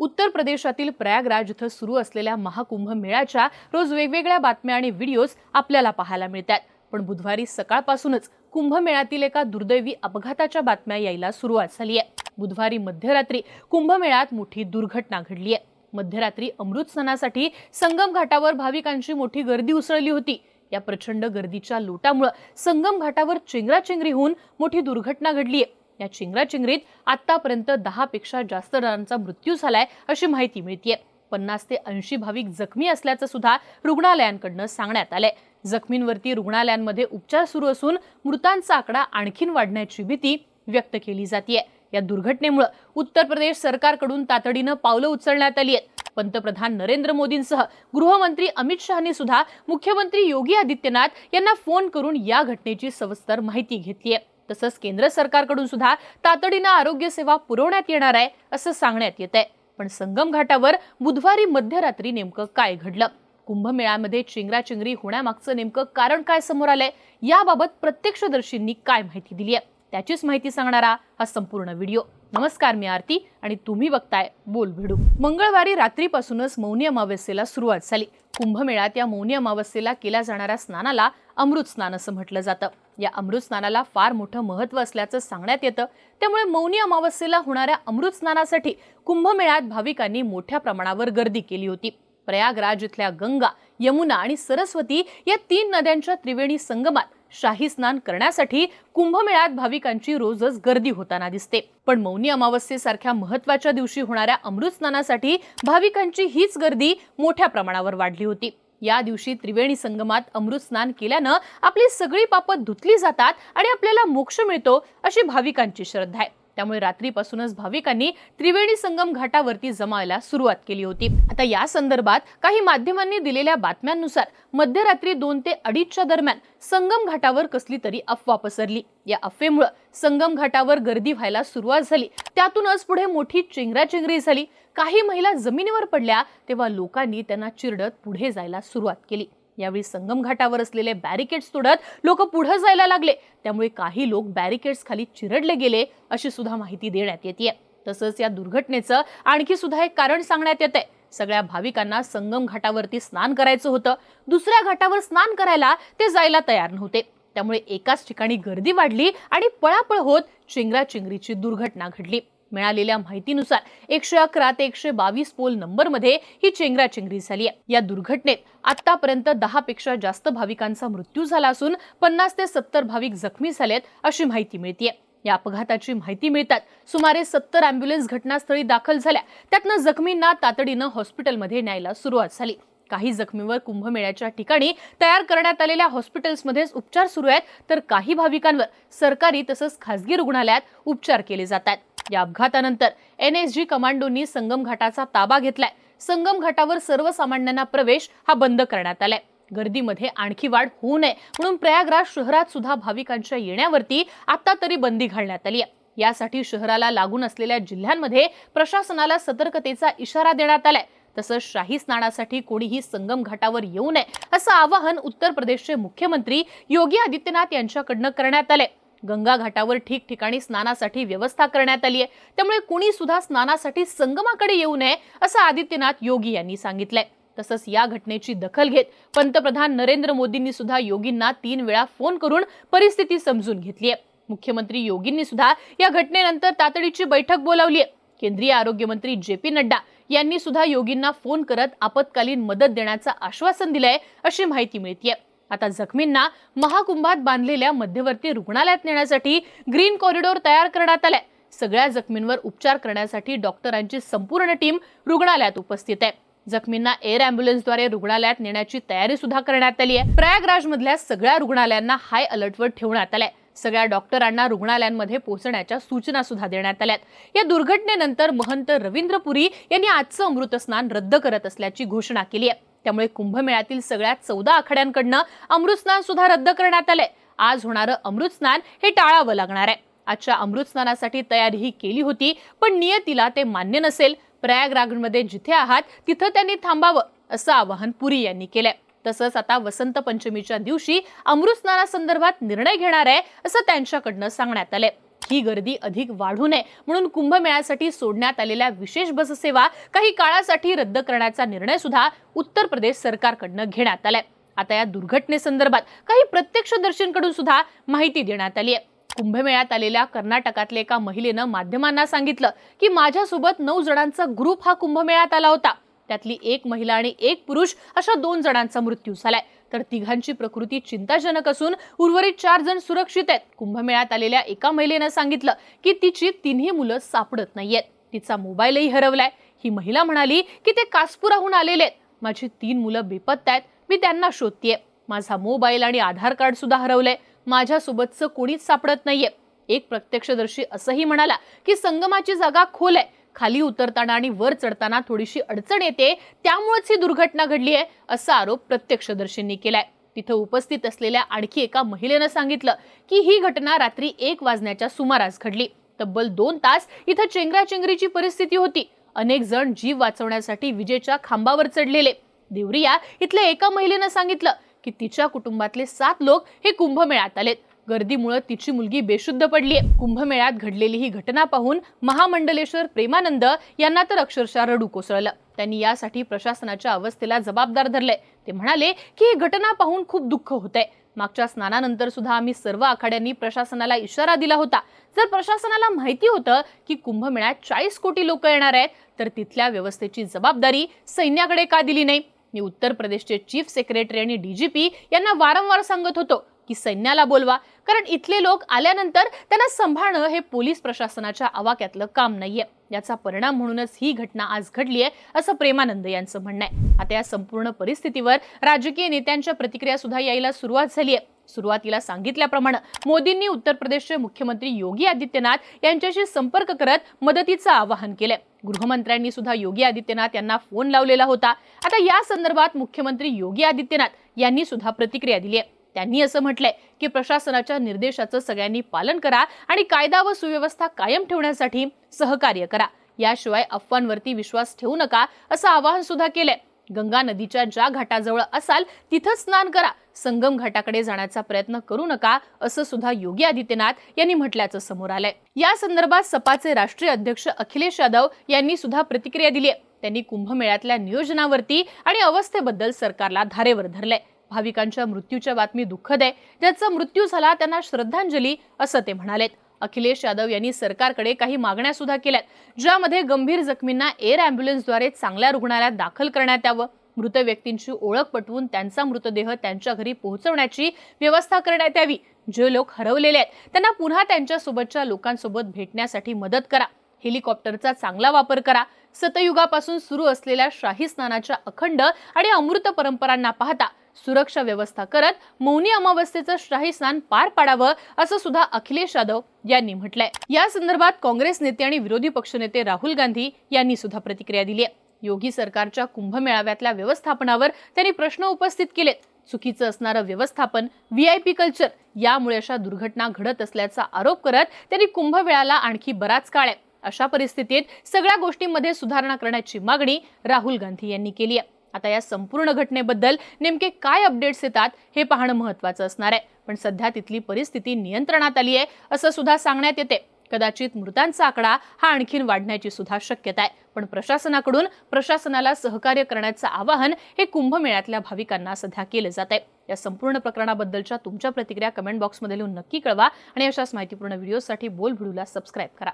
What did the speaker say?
उत्तर प्रदेशातील प्रयागराज इथं सुरू असलेल्या महाकुंभ मेळ्याच्या रोज वेगवेगळ्या बातम्या आणि व्हिडिओज आपल्याला पाहायला मिळतात. पण बुधवारी सकाळपासूनच कुंभमेळ्यातील एका दुर्दैवी अपघाताच्या बातम्या यायला सुरुवात झाली आहे बुधवारी मध्यरात्री कुंभमेळ्यात मोठी दुर्घटना घडली आहे. मध्यरात्री अमृत स्नानासाठी संगम घाटावर भाविकांची मोठी गर्दी उसळली होती. या प्रचंड गर्दीच्या लोटामुळे संगम घाटावर चेंगराचेंगरी होऊन मोठी दुर्घटना घडली आहे या चिंगराचिंगरीत आतापर्यंत दहा पेक्षा जास्त जणांचा मृत्यू झालाय अशी माहिती मिळतीये. पन्नास ते ऐंशी भाविक जखमी असल्याचं सुद्धा रुग्णालयांकडनं सांगण्यात आलंय. जखमींवरती रुग्णालयांमध्ये उपचार सुरू असून मृतांचा आकडा आणखीन वाढण्याची भीती व्यक्त केली जाते या दुर्घटनेमुळे उत्तर प्रदेश सरकारकडून तातडीनं पावलं उचलण्यात आली आहेत पंतप्रधान नरेंद्र मोदींसह गृहमंत्री अमित शहानी सुद्धा मुख्यमंत्री योगी आदित्यनाथ यांना फोन करून या घटनेची सविस्तर माहिती घेतली आहे तसंच केंद्र सरकारकडून सुद्धा तातडीनं आरोग्य सेवा पुरवण्यात येणार आहे असं सांगण्यात येत आहे पण संगम घाटावर बुधवारी मध्यरात्री नेमकं काय घडलं? कुंभमेळ्यामध्ये चिंगराचिंगरी होण्यामागचं नेमकं कारण काय समोर आलंय? याबाबत प्रत्यक्षदर्शींनी काय माहिती दिली आहे त्याचीच माहिती सांगणारा हा संपूर्ण व्हिडिओ. नमस्कार मी आरती आणि तुम्ही बघताय बोल भिडू. मंगळवारी रात्रीपासूनच मौनी अमावस्येला सुरुवात झाली. कुंभमेळ्यात या मौनी अमावस्येला केल्या जाणाऱ्या स्नानाला अमृत स्नान असं म्हटलं जातं. या अमृत स्नानाला फार मोठं महत्त्व असल्याचं सांगण्यात येतं. त्यामुळे मौनी अमावस्येला होणाऱ्या अमृत स्नानासाठी कुंभमेळ्यात भाविकांनी मोठ्या प्रमाणावर गर्दी केली होती. प्रयागराज इथल्या गंगा यमुना आणि सरस्वती या तीन नद्यांच्या त्रिवेणी संगमात शाही स्नान करण्यासाठी कुंभमेळ्यात भाविकांची रोजच गर्दी होताना दिसते. पण मौनी अमावस्येसारख्या महत्त्वाच्या दिवशी होणाऱ्या अमृत स्नानासाठी भाविकांची हीच गर्दी मोठ्या प्रमाणावर वाढली होती. या दिवशी त्रिवेणी संगमात अमृत स्नान केल्यानं आपली सगळी पापं धुतली जातात आणि आपल्याला मोक्ष मिळतो अशी भाविकांची श्रद्धा आहे. त्यामुळे रात्रीपासूनच भाविकांनी त्रिवेणी संगम घाटावरती जमायला सुरुवात केली होती. आता या संदर्भात काही माध्यमांनी दिलेल्या बातम्यांनुसार मध्यरात्री दोन ते अडीचच्या दरम्यान संगम घाटावर कसली तरी अफवा पसरली. या अफवेमुळे संगम घाटावर गर्दी व्हायला सुरुवात झाली. त्यातूनच पुढे मोठी चेंगराचेंगरी झाली. काही महिला जमिनीवर पडल्या तेव्हा लोकांनी त्यांना चिरडत पुढे जायला सुरुवात केली. यावेळी संगम घाटावर असलेले बॅरिकेड्स तोडत लोक पुढे जायला लागले. त्यामुळे काही लोक बॅरिकेड्स खाली चिरडले गेले अशी सुद्धा माहिती देण्यात येते तसंच या दुर्घटनेचं आणखी सुद्धा एक कारण सांगण्यात येत आहे सगळ्या भाविकांना संगम घाटावरती स्नान करायचं होतं. दुसऱ्या घाटावर स्नान करायला ते जायला तयार नव्हते. त्यामुळे एकाच ठिकाणी गर्दी वाढली आणि पळापळ होत चिंगराचिंगरीची दुर्घटना घडली. मिळालेल्या माहितीनुसार एकशे अकरा ते एकशे बावीस पोल नंबरमध्ये ही चेंगराचेंगरी झाली आहे. या दुर्घटनेत आतापर्यंत दहा पेक्षा जास्त भाविकांचा मृत्यू झाला असून पन्नास ते सत्तर भाविक जखमी झालेत अशी माहिती मिळतीये. या अपघाताची माहिती मिळतात सुमारे सत्तर अँब्युलन्स घटनास्थळी दाखल झाल्या. त्यातनं जखमींना तातडीनं हॉस्पिटलमध्ये न्यायला सुरुवात झाली. काही जखमीवर कुंभमेळ्याच्या ठिकाणी तयार करण्यात आलेल्या हॉस्पिटल्समध्येच उपचार सुरू आहेत तर काही भाविकांवर सरकारी तसंच खासगी रुग्णालयात उपचार केले जात आहेत या अपघातानंतर एन एस जी कमांडोंनी संगम घाटाचा ताबा घेतलाय. संगम घाटावर सर्वसामान्यांना प्रवेश हा बंद करण्यात आलाय. गर्दीमध्ये आणखी वाढ होऊ नये म्हणून प्रयागराज शहरात सुद्धा भाविकांच्या येण्यावरती आता तरी बंदी घालण्यात आली आहे. यासाठी शहराला लागून असलेल्या जिल्ह्यांमध्ये प्रशासनाला सतर्कतेचा इशारा देण्यात आलाय. तसंच शाही स्नानासाठी कोणीही संगम घाटावर येऊ नये असं आवाहन उत्तर प्रदेशचे मुख्यमंत्री योगी आदित्यनाथ यांच्याकडनं करण्यात आलंय. गंगा घाटावर ठिकठिकाणी स्नानासाठी व्यवस्था करण्यात आली आहे. त्यामुळे कुणी सुद्धा स्नानासाठी संगमाकडे येऊ नये असं आदित्यनाथ योगी यांनी सांगितलंय. तसंच या घटनेची दखल घेत पंतप्रधान नरेंद्र मोदींनी सुद्धा योगींना तीन वेळा फोन करून परिस्थिती समजून घेतली आहे. मुख्यमंत्री योगींनी सुद्धा या घटनेनंतर तातडीची बैठक बोलावली आहे. केंद्रीय आरोग्य मंत्री जे पी नड्डा यांनी सुद्धा योगींना फोन करत आपत्कालीन मदत देण्याचं आश्वासन दिलंय अशी माहिती मिळतीये. आता जखमींना महाकुंभात बांधलेल्या मध्यवर्ती रुग्णालयात नेण्यासाठी ग्रीन कॉरिडॉर तयार करण्यात आलाय. सगळ्या जखमींवर उपचार करण्यासाठी डॉक्टरांची संपूर्ण टीम रुग्णालयात उपस्थित आहे. जखमींना एअर अँब्युलन्सद्वारे रुग्णालयात नेण्याची तयारी सुद्धा करण्यात आली आहे. प्रयागराज मधल्या सगळ्या रुग्णालयांना हाय अलर्टवर ठेवण्यात आलाय. सगळ्या डॉक्टरांना रुग्णालयांमध्ये पोहोचण्याच्या सूचना सुद्धा देण्यात आल्यात. या दुर्घटनेनंतर महंत रवींद्र पुरी यांनी आजचं अमृतस्नान रद्द करत असल्याची घोषणा केली आहे. त्यामुळे कुंभमेळ्यातील सगळ्या चौदा आखाड्यांकडनं अमृतस्नान सुद्धा रद्द करण्यात आलंय. आज होणारं अमृतस्नान हे टाळावं लागणार आहे. आजच्या अमृतस्नानासाठी तयारी ही केली होती पण नियतीला ते मान्य नसेल. प्रयागराजमध्ये जिथे आहात तिथं त्यांनी थांबावं असं आवाहन पुरी यांनी केलंय. तसंच आता वसंत पंचमीच्या दिवशी अमृतस्नानासंदर्भात निर्णय घेणार आहे असं त्यांच्याकडनं सांगण्यात आलंय. ही गर्दी अधिक वाढू नये. म्हणून कुंभमेळ्यासाठी सोडण्यात आलेल्या विशेष बससेवा काही काळासाठी रद्द करण्याचा निर्णय सुद्धा उत्तर प्रदेश सरकारकडनं घेण्यात आलाय. आता या दुर्घटनेसंदर्भात काही प्रत्यक्षदर्शींकडून सुद्धा माहिती देण्यात आली आहे कुंभमेळ्यात आलेल्या कर्नाटकातल्या एका महिलेनं माध्यमांना सांगितलं की माझ्यासोबत नऊ जणांचा ग्रुप हा कुंभमेळ्यात आला होता. त्यातली एक महिला आणि एक पुरुष अशा दोन जणांचा मृत्यू झालाय. तर तिघांची प्रकृती चिंताजनक असून उर्वरित चार जण सुरक्षित आहेत. कुंभमेळ्यात आलेल्या एका महिलेनं सांगितलं की तिची तिन्ही मुलं सापडत नाहीयेत. तिचा मोबाईलही हरवलाय. ही महिला म्हणाली की ते कासपुराहून आलेले आहेत. माझी तीन मुलं बेपत्ता आहेत. मी त्यांना शोधतेय. माझा मोबाईल आणि आधार कार्ड सुद्धा हरवलंय. माझ्यासोबतचं कोणीच सापडत नाहीये. एक प्रत्यक्षदर्शी असंही म्हणाला की संगमाची जागा खोल आहे. खाली उतरताना आणि वर चढताना थोडीशी अडचण येते. त्यामुळेच ही दुर्घटना घडली आहे असा आरोप प्रत्यक्षदर्शींनी केलाय. तिथं उपस्थित असलेल्या आणखी एका महिलेनं सांगितलं की ही घटना रात्री एक वाजण्याच्या सुमारास घडली. तब्बल दोन तास इथं चेंगराचेंगरीची परिस्थिती होती. अनेक जण जीव वाचवण्यासाठी विजेच्या खांबावर चढलेले. देवरिया इथल्या एका महिलेनं सांगितलं की तिच्या कुटुंबातले सात लोक हे कुंभमेळ्यात आलेत. गर्दीमुळे तिची मुलगी बेशुद्ध पडली कुंभमेळ्यात घडलेली ही घटना पाहून महामंडलेश्वर प्रेमानंद यांना तर अक्षरशः रडू कोसळलं. त्यांनी यासाठी प्रशासनाच्या अवस्थेला जबाबदार धरले ते म्हणाले की ही घटना पाहून खूप दुःख होतंय. मागच्या स्नानानंतर सुद्धा आम्ही सर्व आखाड्यांनी प्रशासनाला इशारा दिला होता. जर प्रशासनाला माहिती होतं की कुंभमेळ्यात चाळीस कोटी लोक येणार आहेत तर तिथल्या व्यवस्थेची जबाबदारी सैन्याकडे का दिली नाही? मी उत्तर प्रदेशचे चीफ सेक्रेटरी आणि डीजीपी यांना वारंवार सांगत होतो. की सैन्याला बोलवा. कारण इथले लोक आल्यानंतर त्यांना सांभाळणं हे पोलीस प्रशासनाच्या आवाक्यातलं काम नाहीये. याचा परिणाम म्हणूनच ही घटना आज घडली आहे असं प्रेमानंद यांचं म्हणणं आहे. आता या संपूर्ण परिस्थितीवर राजकीय नेत्यांच्या प्रतिक्रिया सुद्धा यायला सुरुवात झाली आहे सुरुवातीला सांगितल्याप्रमाणे मोदींनी उत्तर प्रदेशचे मुख्यमंत्री योगी आदित्यनाथ यांच्याशी संपर्क करत मदतीचं आवाहन केलंय. गृहमंत्र्यांनी सुद्धा योगी आदित्यनाथ यांना फोन लावलेला होता. आता या संदर्भात मुख्यमंत्री योगी आदित्यनाथ यांनी सुद्धा प्रतिक्रिया दिली आहे त्यांनी असं म्हटलंय की प्रशासनाच्या निर्देशाचं सगळ्यांनी पालन करा आणि कायदा व सुव्यवस्था कायम ठेवण्यासाठी सहकार्य करा. याशिवाय अफवांवरती विश्वास ठेवू नका असं आवाहन सुद्धा केलंय. गंगा नदीच्या ज्या घाटाजवळ असाल तिथं स्नान करा. संगम घाटाकडे जाण्याचा प्रयत्न करू नका असं सुद्धा योगी आदित्यनाथ यांनी म्हटल्याचं समोर आलंय. या संदर्भात सपाचे राष्ट्रीय अध्यक्ष अखिलेश यादव यांनी सुद्धा प्रतिक्रिया दिली आहे त्यांनी कुंभमेळ्यातल्या नियोजनावरती आणि अवस्थेबद्दल सरकारला धारेवर धरलंय. भाविकांच्या मृत्यूच्या बातमी दुःखद आहे ज्याचा मृत्यू झाला त्यांना श्रद्धांजली असं ते म्हणालेत. अखिलेश यादव यांनी सरकारकडे काही मागण्या सुद्धा केल्यात. ज्यामध्ये गंभीर जखमींना एअर अँब्युलन्सद्वारे चांगल्या रुग्णालयात दाखल करण्यात यावं. मृत व्यक्तींची ओळख पटवून त्यांचा मृतदेह त्यांच्या घरी पोहोचवण्याची व्यवस्था करण्यात यावी. जे लोक हरवलेले आहेत त्यांना पुन्हा त्यांच्या सोबतच्या लोकांसोबत भेटण्यासाठी मदत करा. हेलिकॉप्टरचा चांगला वापर करा. सतयुगापासून सुरू असलेल्या शाही स्नानाच्या अखंड आणि अमृत परंपरांना पाहता. सुरक्षा व्यवस्था करत मौनी अमावस्येचं शाही स्नान पार पाडावं असं सुद्धा अखिलेश यादव यांनी म्हटलंय. या संदर्भात काँग्रेस नेते आणि विरोधी पक्षनेते राहुल गांधी यांनी सुद्धा प्रतिक्रिया दिली आहे. योगी सरकारच्या कुंभमेळाव्यातल्या व्यवस्थापनावर त्यांनी प्रश्न उपस्थित केलेत चुकीचं असणारं व्यवस्थापन व्ही आय पी कल्चर यामुळे अशा दुर्घटना घडत असल्याचा आरोप करत त्यांनी कुंभमेळ्याला आणखी बराच काळ आहे. अशा परिस्थितीत सगळ्या गोष्टींमध्ये सुधारणा करण्याची मागणी राहुल गांधी यांनी केली आहे. आता या संपूर्ण घटनेबद्दल नेमके काय अपडेट्स येतात हे पाहणं महत्वाचं असणार आहे. पण सध्या तिथली परिस्थिती नियंत्रणात आली आहे असं सुद्धा सांगण्यात येते. कदाचित मृतांचा आकडा हा आणखीन वाढण्याची सुद्धा शक्यता आहे. पण प्रशासनाकडून प्रशासनाला सहकार्य करण्याचं आवाहन हे कुंभमेळ्यातल्या भाविकांना सध्या केलं जात आहे. या संपूर्ण प्रकरणाबद्दलच्या तुमच्या प्रतिक्रिया कमेंट बॉक्समध्ये लिहून नक्की कळवा आणि अशाच माहितीपूर्ण व्हिडिओसाठी बोल भिडूला सबस्क्राईब करा.